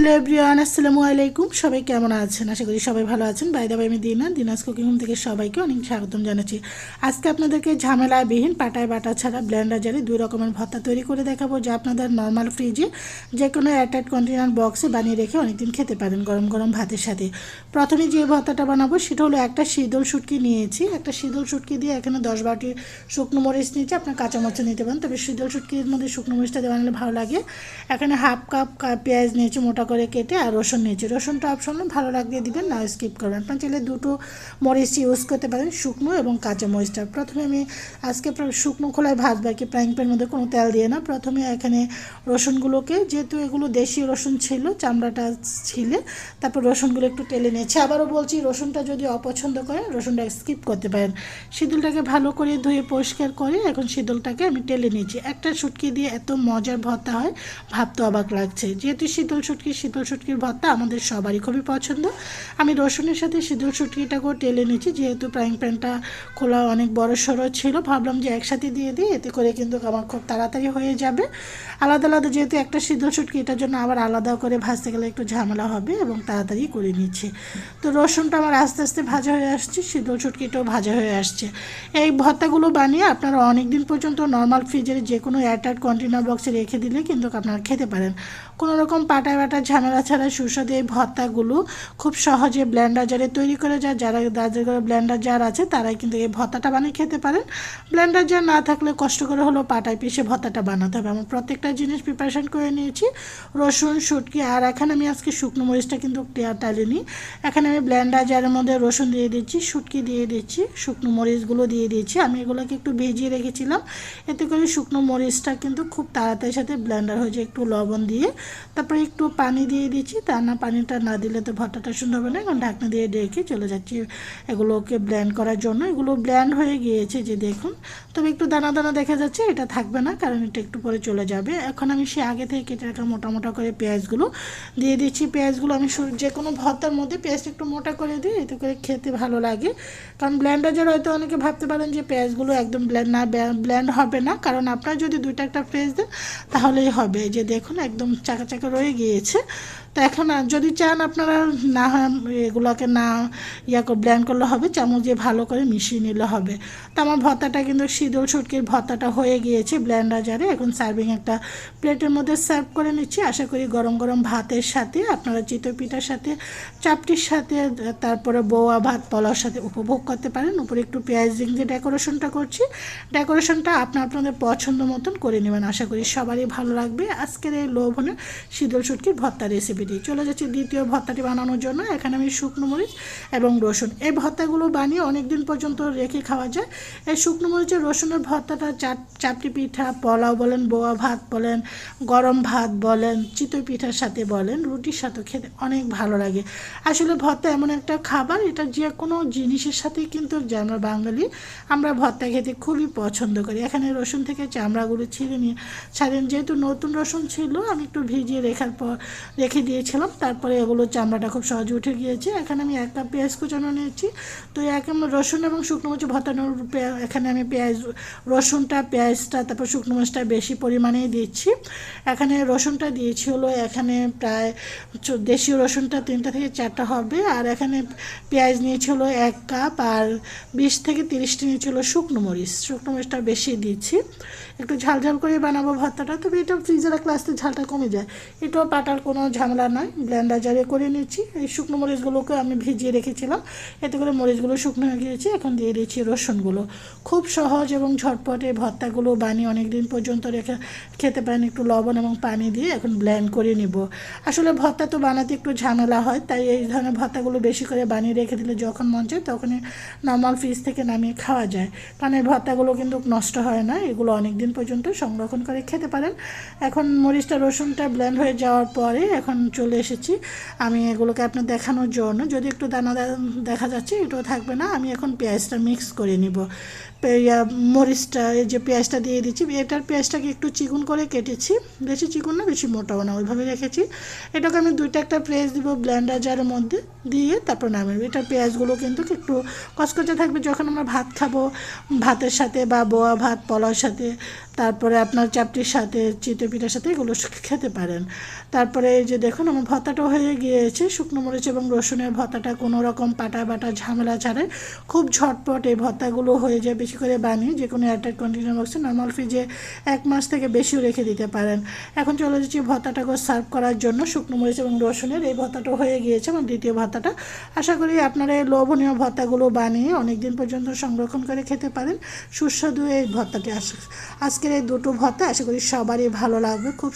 Hello everyone, আসসালামু আলাইকুম। সবাই কেমন আছেন? আশা করি সবাই ভালো আছেন। বাইরে আমি দিনা। দিনাজ কুকিং হোম থেকে সবাইকে অনেক স্বাগতম জানাচ্ছি। আজকে আপনাদেরকে ঝামেলাবিহীন, পাটায় বাটা ছাড়া ব্লেন্ডার জারে দুই রকমের ভত্তা তৈরি করে দেখাবো, যা আপনাদের নর্মাল ফ্রিজে যে কোনো এয়ারটাইট কন্টেনার বক্সে বানিয়ে রেখে অনেকদিন খেতে পারেন গরম গরম ভাতের সাথে। প্রথমে যে ভত্তাটা বানাবো, সেটা হলো একটা শীতল শুটকি নিয়েছি। একটা শীতল শুটকি দিয়ে এখানে দশ বারোটি শুকনো মরিচ নিয়েছি। আপনার কাঁচা মরিচ নিতে পারেন, তবে শীতল শুটকির মধ্যে শুকনো মরিচটা দেওয়া নিলে ভালো লাগে। এখানে হাফ কাপ পেঁয়াজ নিয়েছি, মোটা করে কেটে আর রসুন নিয়েছি। রসুনটা অপশনাল ভালো লাগলে দিবেন, না স্কিপ করবেন। আপনার চাইলে দুটো মরিচ ইউজ করতে পারেন, শুকনো এবং কাঁচা মরিচটা। প্রথমে আমি আজকে শুকনো খোলায় ভাজবো আর কি ফ্রাইং প্যানের মধ্যে কোনো তেল দিয়ে না। প্রথমে এখানে রসুনগুলোকে, যেহেতু এগুলো দেশি রসুন ছিল, চামড়াটা ছিলে, তারপর রসুনগুলো একটু টেলে নিয়েছি। আবারও বলছি, রসুনটা যদি অপছন্দ করেন, রসুনটা স্কিপ করতে পারেন। সিঁদুলটাকে ভালো করে ধুয়ে পরিষ্কার করে এখন সিঁদুলটাকে আমি টেলে নিয়েছি। একটা শুটকি দিয়ে এত মজার ভর্তা হয়, ভাবতে অবাক লাগছে। যেহেতু শীতল শুটকি শীতল শুটকির ভর্তা আমাদের সবারই খুবই পছন্দ। আমি রসুনের সাথে শীতল শুটকিটাকেও টেলে নিয়েছি, যেহেতু ফ্রাইং প্যানটা খোলা অনেক বড় সড়ো ছিল। ভাবলাম যে একসাথে দিয়ে দিই, এতে করে কিন্তু আমার খুব তাড়াতাড়ি হয়ে যাবে। আলাদা আলাদা যেহেতু একটা সিদ্ধ শুটকি, এটার জন্য আবার আলাদা করে ভাজতে গেলে একটু ঝামেলা হবে এবং তাড়াতাড়ি করে নিচ্ছি। তো রসুনটা আমার আস্তে আস্তে ভাজা হয়ে আসছে সিদ্ধ শুটকিটাও ভাজা হয়ে আসছে। এই ভর্তাগুলো বানিয়ে আপনারা অনেক দিন পর্যন্ত নর্মাল ফ্রিজের যে কোনো এয়ারটাইট কন্টেনার বক্সে রেখে দিলে কিন্তু আপনারা খেতে পারেন। কোনো রকম পাটা বাটা ঝামেলা ছাড়া সুস্বাদু এই ভর্তাগুলো খুব সহজে ব্লেন্ডার জারে তৈরি করে যায়। যারা যাদের ঘরে ব্লেন্ডার জার আছে, তারাই কিন্তু এই ভর্তাটা বানিয়ে খেতে পারেন। ব্লেন্ডার জার না থাকলে কষ্ট করে হলেও পাটায় পিষে ভর্তাটা বানাতে হবে। আমি প্রত্যেকটা জিনিস প্রিপারেশন করে নিয়েছি। রসুন, শুটকি, আর এখানে আমি আজকে শুকনো মরিচটা কিন্তু টালিনি এখানে আমি ব্লেন্ডার জারের মধ্যে রসুন দিয়ে দিচ্ছি, শুটকি দিয়ে দিচ্ছি, শুকনো মরিচগুলো দিয়ে দিয়েছি আমি এগুলোকে একটু ভেজিয়ে রেখেছিলাম। এতে করে শুকনো মরিচটা কিন্তু খুব তাড়াতাড়ি সাথে ব্লেন্ডার হয়ে যায়, একটু লবণ দিয়ে। তারপরে একটু পানি দিয়ে দিচ্ছি। তা না, পানিটা না দিলে তো ভর্তাটা সুন্দর হবে না। এখন ঢাকনা দিয়ে ডেকে চলে যাচ্ছি এগুলোকে ব্ল্যান্ড করার জন্য। এগুলো ব্ল্যান্ড হয়ে গিয়েছে যে দেখুন। তবে একটু দানা দানা দেখা যাচ্ছে, এটা থাকবে না, কারণ এটা একটু পরে চলে যাবে। এখন আমি সে আগে থেকে কেটে রাখা মোটা মোটা করে পেঁয়াজগুলো দিয়ে দিচ্ছি। পেঁয়াজগুলো আমি যে কোনো ভর্তার মধ্যে পেঁয়াজটা একটু মোটা করে দিই, এতে করে খেতে ভালো লাগে। কারণ ব্লেন্ডার যারা হয়তো অনেকে ভাবতে পারেন যে পেঁয়াজগুলো একদম ব্লেন্ড না ব্ল্যান্ড হবে না। কারণ আপনার যদি দুইটা একটা পেঁয়াজ দেন, তাহলেই হবে। যে দেখুন, একদম চাকা চাকা রয়ে গিয়েছে। তো এখন যদি চান আপনারা না এগুলোকে না ইয়া ব্ল্যান্ড করলে হবে, চামচ দিয়ে ভালো করে মিশিয়ে নিলে হবে। তো আমার ভর্তাটা কিন্তু শীতল ছুটকির ভর্তাটা হয়ে গিয়েছে ব্ল্যান্ডার জারে এখন সার্ভিং একটা প্লেটের মধ্যে সার্ভ করে নিচ্ছি। আশা করি গরম গরম ভাতের সাথে, আপনারা চিতই পিঠার সাথে, চাপটির সাথে, তারপরে বোয়া ভাত পোলাওর সাথে উপভোগ করতে পারেন। উপরে একটু পেঁয়াজ দিন দিয়ে ডেকোরেশনটা করছি। ডেকোরেশনটা আপনার আপনাদের পছন্দ মতন করে নেবেন। আশা করি সবারই ভালো লাগবে। আজকের এই লোভনের শীতল শুটকির ভর্তা রেসিপিটি চলে যাচ্ছি দ্বিতীয় ভর্তাটি বানানোর জন্য। এখানে আমি শুকনো মরিচ এবং রসুন। এই ভর্তাগুলো বানিয়ে অনেক দিন পর্যন্ত রেখে খাওয়া যায়। এই শুকনো মরিচের রসুনের ভর্তাটা চাপটি পিঠা, পোলাও বলেন, বোয়া ভাত বলেন, গরম ভাত বলেন, চিতই পিঠার সাথে বলেন, রুটির সাথে খেতে অনেক ভালো লাগে। আসলে ভর্তা এমন একটা খাবার, এটা যে কোনো জিনিসের সাথেই কিন্তু আমরা বাঙালি, আমরা ভর্তা খেতে খুবই পছন্দ করি। এখানে রসুন থেকে চামড়াগুলো ছিঁড়ে নিয়ে ছাড়েন। যেহেতু নতুন রসুন ছিল, আমি একটু ভিজিয়ে রেখার পর রেখে দিয়েছিলাম। তারপরে এগুলো চামড়াটা খুব সহজে উঠে গিয়েছে। এখানে আমি এক কাপ পেঁয়াজ কুচানো নিয়েছি। তো এক রসুন এবং শুকনো মরিচ ভর্তানোর পে- এখানে আমি পেঁয়াজ, রসুনটা, পেঁয়াজটা, তারপর শুকনো মরিচটা বেশি পরিমাণেই দিচ্ছি। এখানে রসুনটা দিয়েছি হলো এখানে প্রায় দেশীয় রসুনটা তিনটা থেকে চারটা হবে। আর এখানে পেঁয়াজ নিয়েছিল এক কাপ। আর বিশ থেকে তিরিশটি নিয়েছিল শুকনো মরিচ। শুকনো মরিচটা বেশি দিচ্ছি। একটু ঝাল ঝাল করে বানাবো ভর্তাটা। তবে এটা ফ্রিজে রাখলে আস্তে ঝালটা কমে যায়। এটাও পাটার কোনো ঝামেলা নয় ব্লেন্ডার জারে করে নিচ্ছি এই শুকনো মরিচগুলোকে আমি ভিজিয়ে রেখেছিলাম। এতে করে মরিচগুলো শুকনো হয়ে গিয়েছে। এখন দিয়ে দিয়েছি রসুনগুলো। খুব সহজ এবং ঝটপট ভর্তাগুলো বানিয়ে অনেক দিন পর্যন্ত রেখে খেতে পারেন একটু লবণ এবং পানি দিয়ে এখন ব্ল্যান্ড করে নিব। আসলে ভর্তা তো বানাতে একটু ঝামেলা হয়, তাই এই ধরনের ভর্তাগুলো বেশি করে বানিয়ে রেখে দিলে যখন মন চায় তখনই নর্মাল ফ্রিজ থেকে নামিয়ে খাওয়া যায়। কারণ এই ভর্তাগুলো কিন্তু নষ্ট হয় না, এগুলো অনেক দিন পর্যন্ত সংরক্ষণ করে খেতে পারেন। এখন মরিচটা রসুনটা ব্ল্যান্ড হয়ে যাওয়ার পরে এখন চলে এসেছি। আমি এগুলোকে আপনার দেখানোর জন্য। যদি একটু দানা দেখা যাচ্ছে, এটাও থাকবে না। আমি এখন পেঁয়াজটা মিক্স করে নিব। মরিচটা, এই যে পেঁয়াজটা দিয়ে দিচ্ছি। এটার পেঁয়াজটাকে একটু চিকুন করে কেটেছি। বেশি চিকুন না, বেশি মোটাও না, ওইভাবে রেখেছি। এটাকে আমি দুইটা একটা পেঁয়াজ দিব ব্লেন্ডার জারের মধ্যে দিয়ে তারপর নামিয়ে এটার পেঁয়াজগুলো কিন্তু একটু কচকচে থাকবে। যখন আমরা ভাত খাব, ভাতের সাথে বা বোয়া ভাত, পোলাওর সাথে, তারপরে আপনার চাপটির সাথে চিতে পিঠার সাথে এগুলো খেতে পারেন। তারপরে এই যে দেখুন, আমার ভর্তাটা হয়ে গিয়েছে, শুকনো মরিচ এবং রসুনের ভর্তাটা কোনো রকম পাটা বাটা ঝামেলা ছাড়াই খুব ঝটপট এই ভর্তাগুলো হয়ে যায় বেশি করে বানিয়ে, যে কোনো এয়ারটাইট কন্টেনার বক্সে নর্মাল ফ্রিজে এক মাস থেকে বেশিও রেখে দিতে পারেন। এখন চলে যাচ্ছি ভর্তাটাকে সার্ভ করার জন্য শুকনো মরিচ এবং রসুনের, এই ভর্তাটা হয়ে গিয়েছে আমার দ্বিতীয় ভর্তাটা আশা করি আপনারা এই লোভনীয় ভর্তাগুলো বানিয়ে অনেক দিন পর্যন্ত সংরক্ষণ করে খেতে পারেন। সুস্বাদু এই ভর্তাটি আজকের এই দুটো ভর্তা আশা করি সবারই ভালো লাগবে। খুব